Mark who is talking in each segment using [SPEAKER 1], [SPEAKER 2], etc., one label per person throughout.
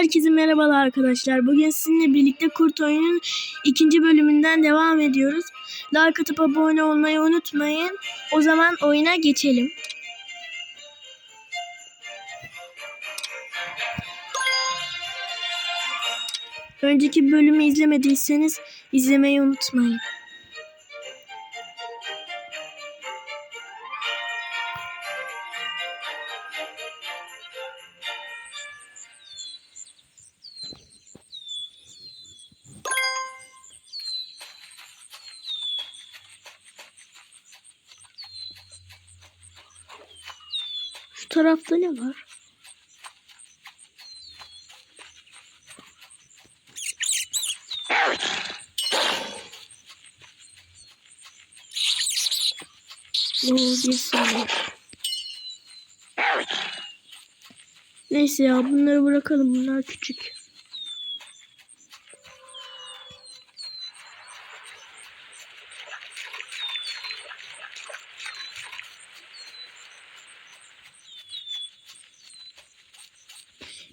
[SPEAKER 1] Herkese merhabalar arkadaşlar. Bugün sizinle birlikte Kurt Oyun'un ikinci bölümünden devam ediyoruz. Like atıp abone olmayı unutmayın. O zaman oyuna geçelim. Önceki bölümü izlemediyseniz izlemeyi unutmayın. Tarafta ne var? Oo, bir saniye. Neyse ya bunları bırakalım. Bunlar küçük.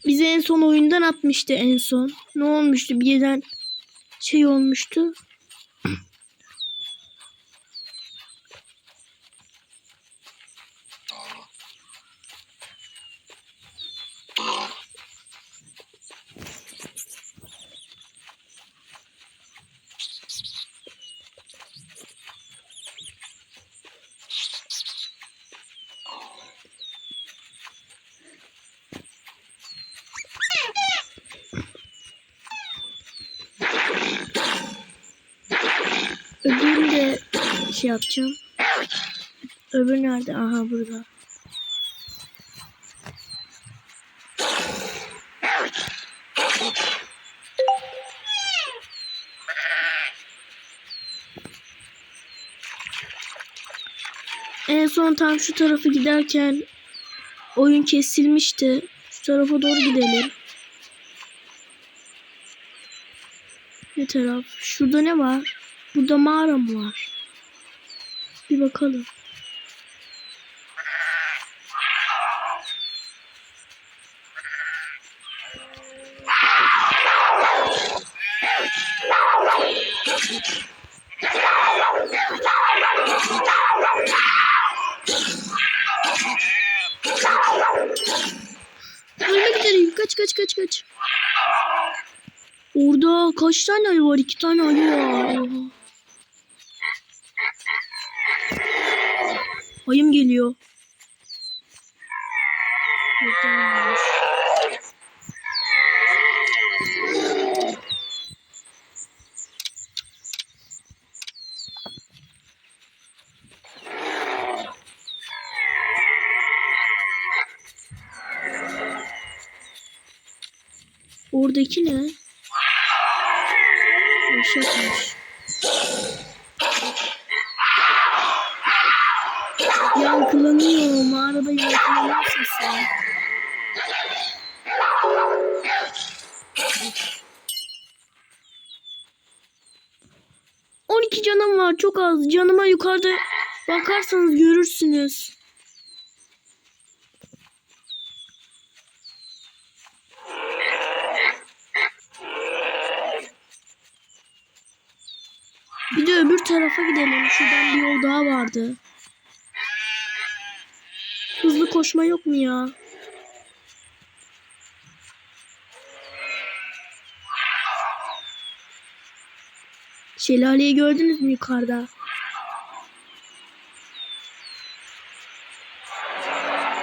[SPEAKER 1] Bize en son oyundan atmıştı en son. Ne olmuştu? Birden şey olmuştu. Öbürünü de şey yapacağım. Öbür nerede? Aha burada. En son tam şu tarafı giderken oyun kesilmişti. Şu tarafa doğru gidelim. Ne taraf? Şurada ne var? Burada mağara mı var? Bir bakalım. Ölmek üzereyim. Kaç kaç kaç kaç. Orada kaç tane ayı var? İki tane ayı var. Ayım geliyor. Oradaki ne? Yaşatmış. Çok az. Canıma yukarıda bakarsanız görürsünüz. Bir de öbür tarafa gidelim. Şuradan bir yol daha vardı. Hızlı koşma yok mu ya? Şelaleyi gördünüz mü yukarıda?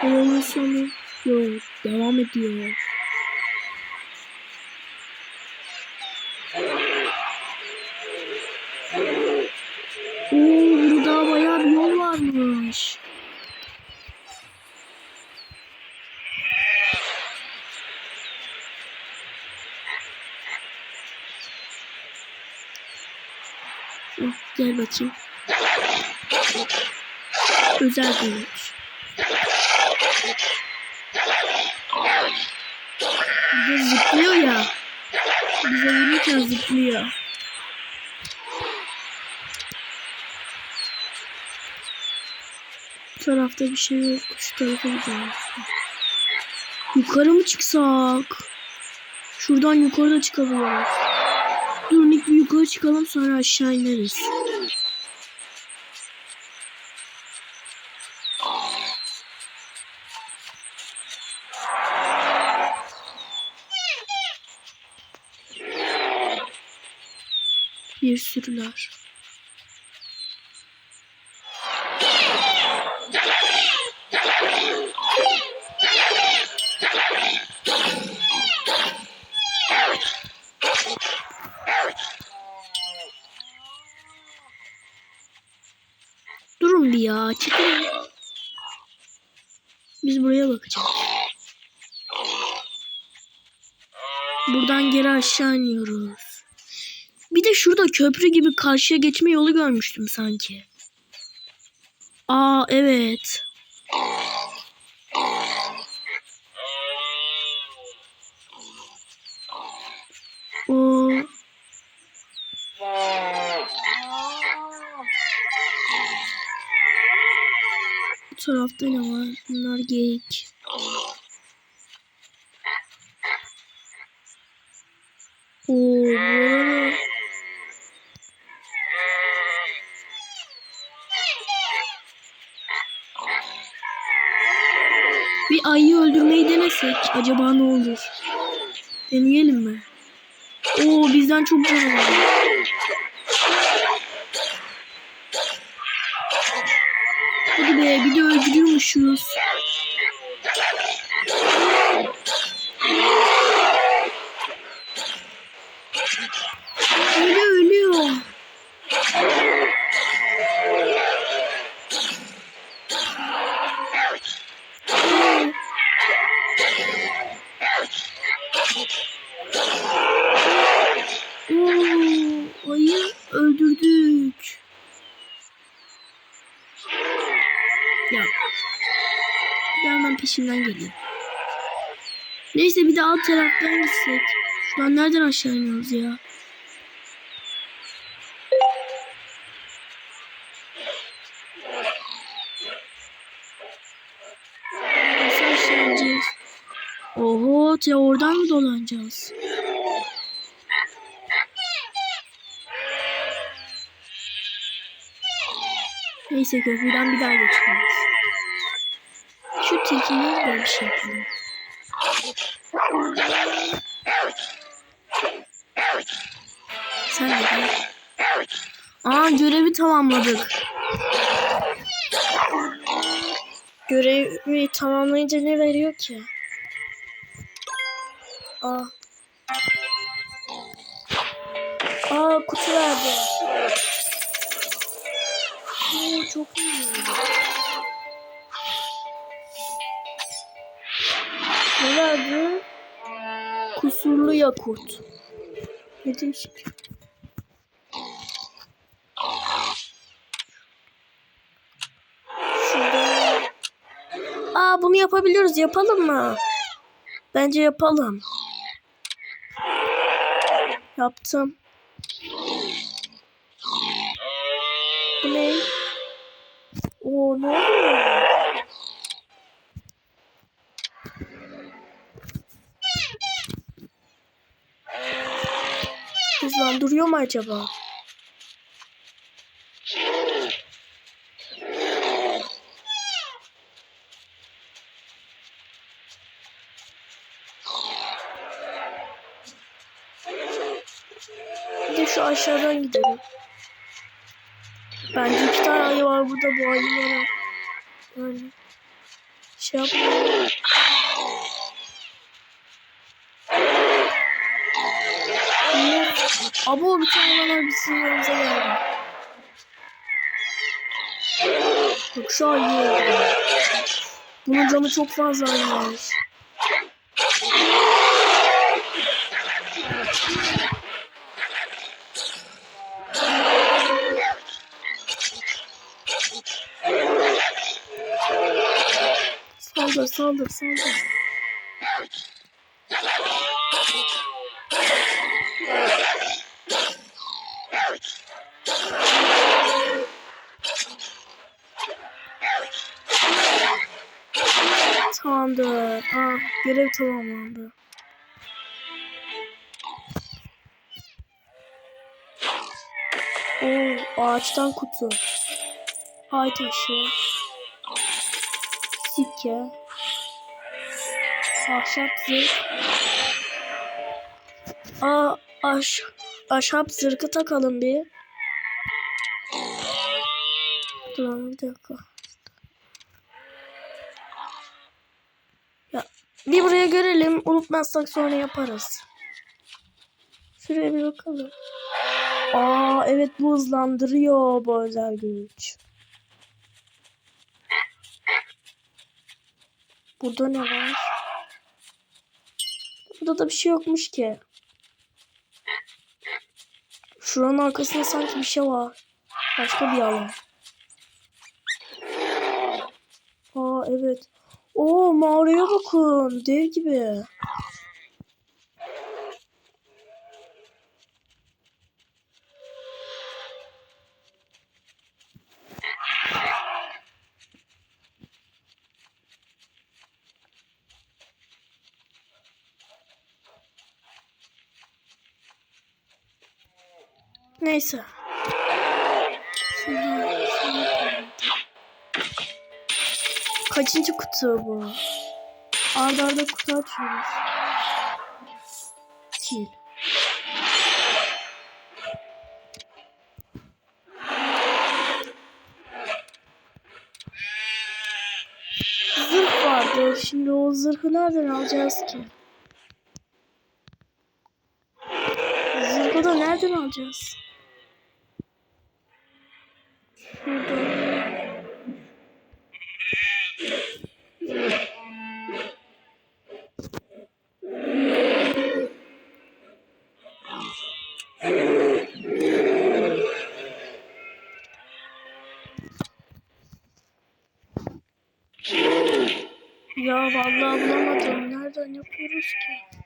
[SPEAKER 1] Yolun sonu yok. Devam ediyor. Oo, burada bayağı bir yol varmış. Oh, gel bakayım. Özel. Bir de zıplıyor ya. Bize vururken zıplıyor. Bu tarafta bir şey yok. Şu tarafa gidelim. Yukarı mı çıksak? Şuradan yukarıda çıkabiliyoruz. Durun ilk bir yukarı çıkalım sonra aşağı ineriz. Bir sürüler. aşağı iniyoruz. Bir de şurada köprü gibi karşıya geçme yolu görmüştüm sanki. Aa evet. O bu tarafta ne var? Bunlar geyik. Oo, bu arada Bir ayıyı öldürmeyi denesek acaba ne olur? Deneyelim mi? Oo bizden çok canı var. Hadi be bir de öldürüyormuşuz. Öyle ölüyor. Oo, ayı öldürdük. Ya. Bir hemen peşimden geliyor. Neyse bir de alt taraftan gitsek. Şuradan nereden aşağı iniyoruz ya? Oho ya oradan mı dolanacağız? Neyse köprüden bir daha geçiyoruz. Tilkiye de bir şey yapalım. Sen de gel. Aa görevi tamamladık. Görevi tamamlayınca ne veriyor ki? Aa. Aa kutu verdi. Oo, çok iyi. Ne verdi? Kusurlu yakut. Ne değişik. Şurada. Aa bunu yapabiliyoruz. Yapalım mı? Bence yapalım. Yaptım. Bu ne? Oo ne oluyor? Hızlandırıyor mu acaba? Bir de şu aşağıdan gidelim. Bence iki tane ayı var burada bu ayılara. Yani şey yapmayalım. Abo bir tane var bizim yanımıza geldi. Bak şu ayı öldü. Bunun canı çok fazla ayıymış. Saldır saldır saldır. Aa görev tamamlandı. Oo ağaçtan kutu. Ay taşı. Sikke. Ahşap zırh. Aa aş, ahşap zırhı takalım bir. Dur bir dakika. Bir buraya görelim. Unutmazsak sonra yaparız. Şuraya bir bakalım. Aa evet bu hızlandırıyor bu özel güç. Burada ne var? Burada da bir şey yokmuş ki. Şuranın arkasında sanki bir şey var. Başka bir alan. Aa evet. Oo mağaraya bakın. Dev gibi. Neyse. Kaçıncı kutu bu? Arda arda kutu açıyoruz. Sil. Zırh vardı. Şimdi o zırhı nereden alacağız ki? Zırhı da nereden alacağız? Şurada. Bulamadım. Nereden yapıyoruz ki?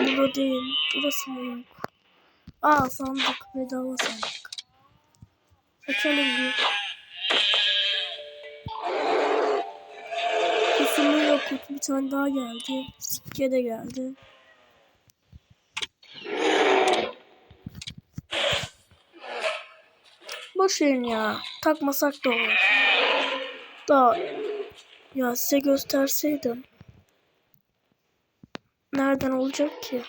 [SPEAKER 1] Burada değil. Burası mı yok? Aa sandık. Bedava sandık. Açalım bir. Kesinlikle yok. Bir tane daha geldi. Sikke de geldi. Boş verin ya. Takmasak da olur. Da ya size gösterseydim. Nereden olacak ki?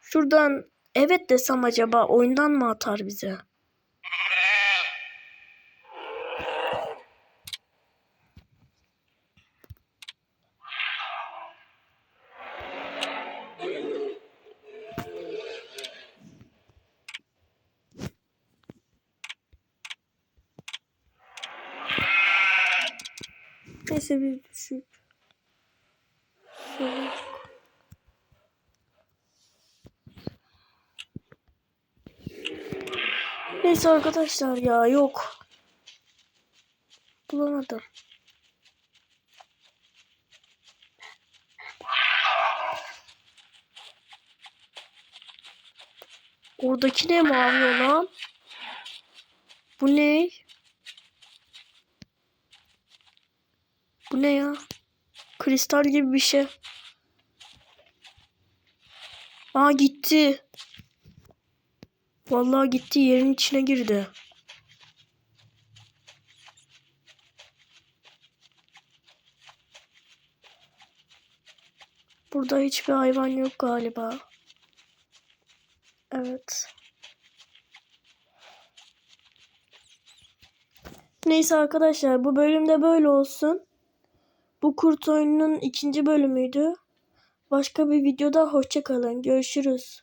[SPEAKER 1] Şuradan evet desem acaba oyundan mı atar bize? Neyse bir düşük. Neyse arkadaşlar ya yok. Bulamadım. Oradaki ne mavi olan? Bu ne? Ne ya? Kristal gibi bir şey. Aa gitti. Vallahi gitti yerin içine girdi. Burada hiçbir hayvan yok galiba. Evet. Neyse arkadaşlar bu bölümde böyle olsun. Bu kurt oyununun ikinci bölümüydü. Başka bir videoda hoşça kalın. Görüşürüz.